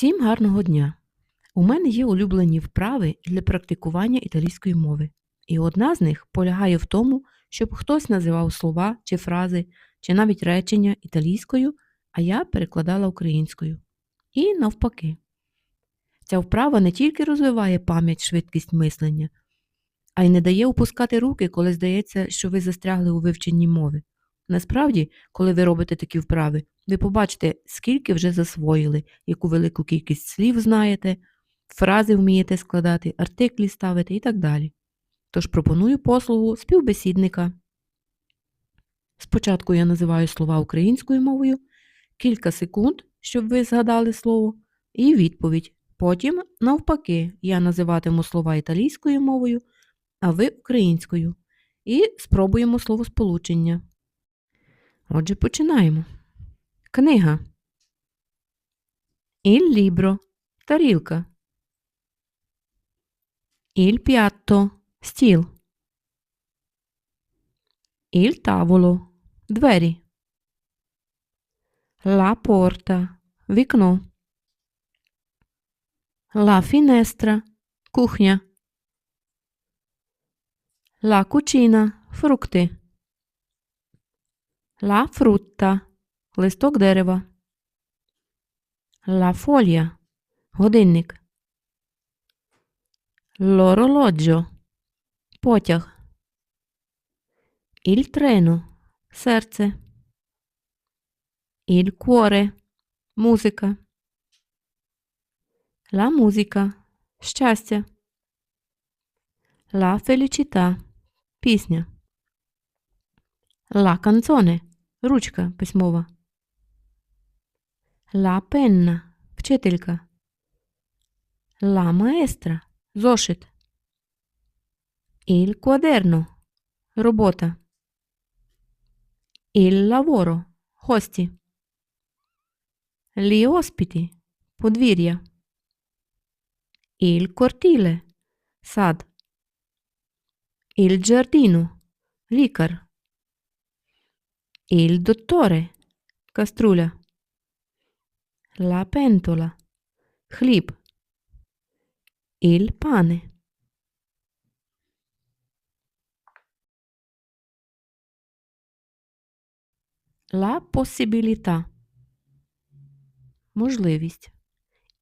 Всім гарного дня! У мене є улюблені вправи для практикування італійської мови. І одна з них полягає в тому, щоб хтось називав слова чи фрази, чи навіть речення італійською, а я перекладала українською. І навпаки. Ця вправа не тільки розвиває пам'ять, швидкість мислення, а й не дає опускати руки, коли здається, що ви застрягли у вивченні мови. Насправді, коли ви робите такі вправи, ви побачите, скільки вже засвоїли, яку велику кількість слів знаєте, фрази вмієте складати, артиклі ставити і так далі. Тож пропоную послугу співбесідника. Спочатку я називаю слова українською мовою, кілька секунд, щоб ви згадали слово, і відповідь. Потім, навпаки, я називатиму слова італійською мовою, а ви українською. І спробуємо словосполучення. Отже, починаємо. Книга. Il libro. Тарілка. Il piatto. Стіл. Il tavolo. Двері. La porta. Вікно. La finestra. Кухня. La cucina. Фрукти. La frutta. Листок дерева. La foglia. Годинник. L'orologio. Потяг. Il treno. Серце. Il cuore. Музика. La musica. Щастя. La felicità. Пісня. La canzone. Ручка письмова. La penna. Вчителька. La maestra. Зошит. Il quaderno. Робота. Il lavoro. Гості. Gli ospiti. Подвір'я. Il cortile. Сад. Il giardino. Лікар. Il dottore. Каструля. La pentola. Хліб. Il pane. La possibilità. Можливість.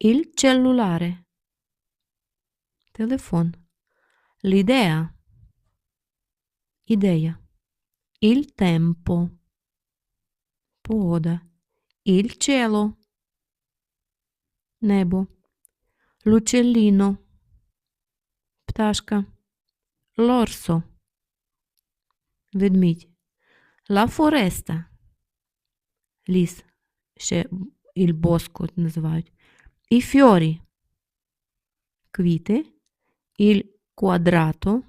Il cellulare. Телефон. L'idea. Ідея. Il tempo. Погода. Il. Небо. L'uccellino. Пташка. L'orso. Ведмідь. La foresta. Ліс. Ще il називають. I fiori. Квіти. Il quadrato.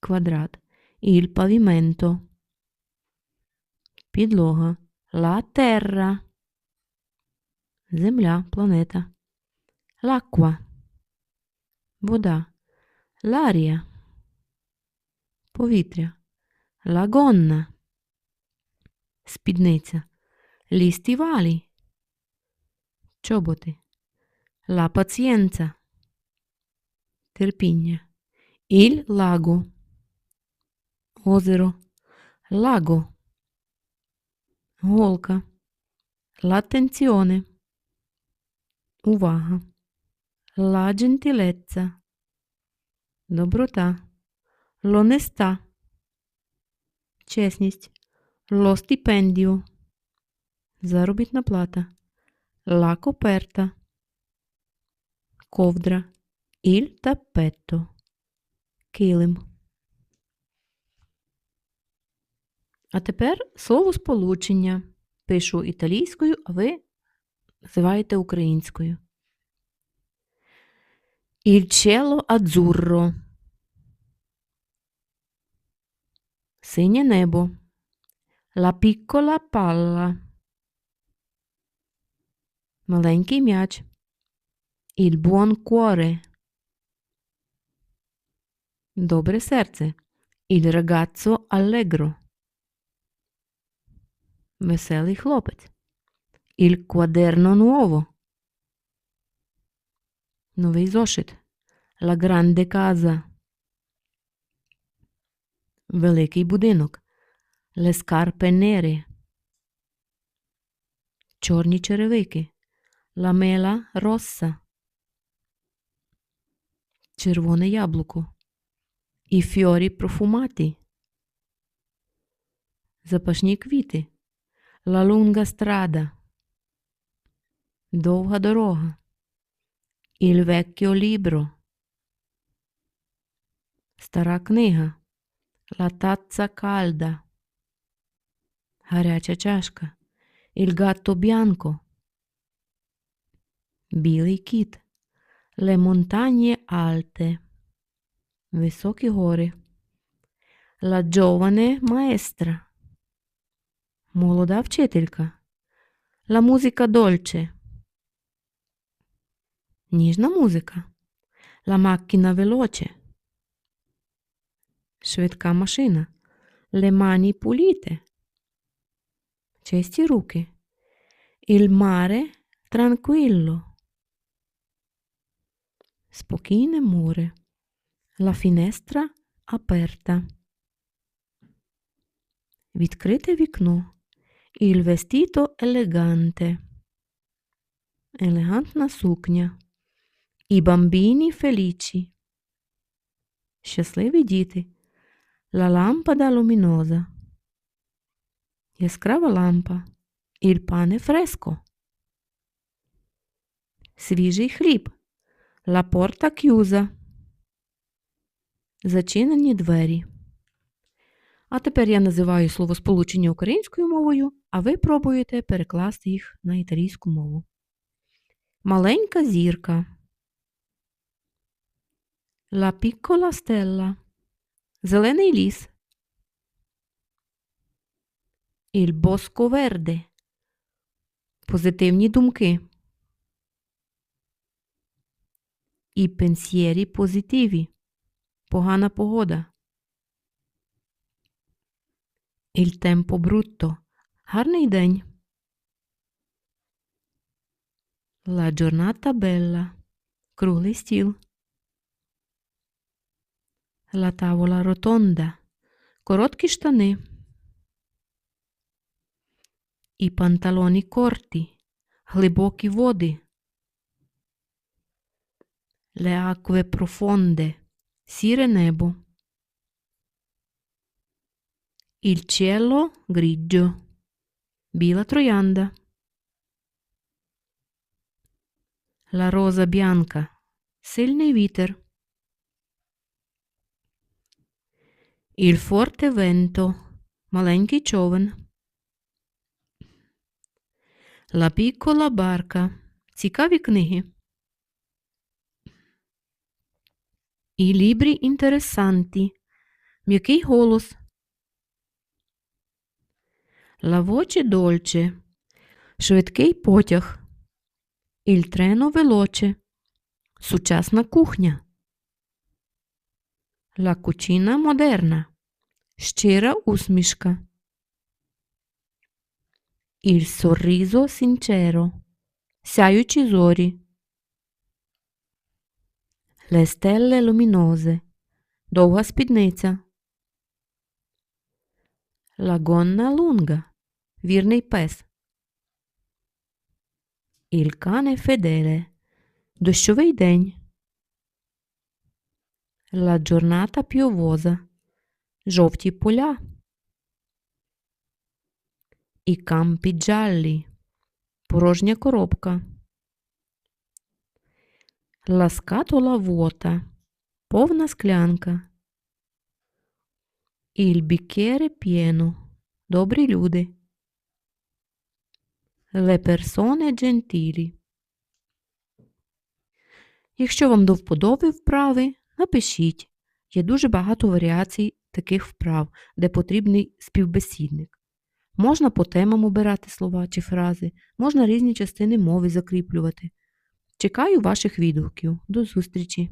Квадрат. Il pavimento. Підлога. La terra. Земля, планета. L'acqua. Вода. L'aria. Повітря. Gonna. Спідниця. Stivali. Чоботи. La pazienza. Терпіння. Il lago. Озеро. Лаго. Голка. L'attenzione. Увага. Gentilezza. Доброта. L'onestà. Чесність. Lo stipendio. Заробітна плата. La coperta. Ковдра. Килим. А тепер слово сполучення. Пишу італійською, а ви називаєте українською. Il cielo azzurro. Синє небо. La piccola palla. Маленький м'яч. Il buon cuore. Добре серце. Il ragazzo allegro. Веселий хлопець. Il quaderno nuovo. Новий зошит. La grande casa. Великий будинок. Scarpe nere. Чорні черевики. Mela rossa. Червоне яблуко. І фьорі профуматі. Запашні квіти. Lunga strada. Довга дорога. Il vecchio libro. Стара книга. Tazza calda. Гаряча чашка. Il gatto bianco. Білий кіт. Le montagne alte. Високі гори. La giovane maestra. Молода вчителька. La musica dolce. Ніжна музика. La macchina veloce. Швидка машина. Le mani pulite. Чисті руки. Il mare tranquillo. Спокійне море. La finestra aperta. Відкрите вікно. Il vestito elegante. Елегантна сукня. I bambini felici. Щасливі діти. La lampada luminosa. Яскрава лампа. Il pane fresco. Свіжий хліб. La porta chiusa. Зачинені двері. А тепер я називаю словосполучення українською мовою, а ви пробуєте перекласти їх на італійську мову. Маленька зірка. La piccola stella. Зелений ліс. Il bosco verde. Позитивні думки. І pensieri positivi. Погана погода. Il tempo brutto. Гарний день. La giornata bella. Круглий стіл. La tavola rotonda. Короткі штани. І панталоні корті. Глибокі води. Le acque profonde. Сіре небо. Il cielo grigio. Біла троянда. La rosa bianca. Сильний вітер. Il forte vento. Маленький човен. La piccola barca. Цікаві книги. І лібрі інтересанті. М'який голос. Voce dolce. Швидкий потяг. Treno veloce. Сучасна кухня. Cucina moderna. Щира усмішка. Il sorriso sincero. Сяючі зорі. Le stelle luminose. Довга спідниця. Gonna lunga. Вірний пес. Cane fedele. Дощовий день. La giornata piovosa. Жовті поля. І campi gialli. Порожня коробка. Scatola vuota. Повна склянка. Bicchiere pieno. Добрі люди. Le persone gentili. Якщо вам до вподоби вправи, напишіть. Є дуже багато варіацій таких вправ, де потрібний співбесідник. Можна по темам обирати слова чи фрази, можна різні частини мови закріплювати. Чекаю ваших відгуків. До зустрічі!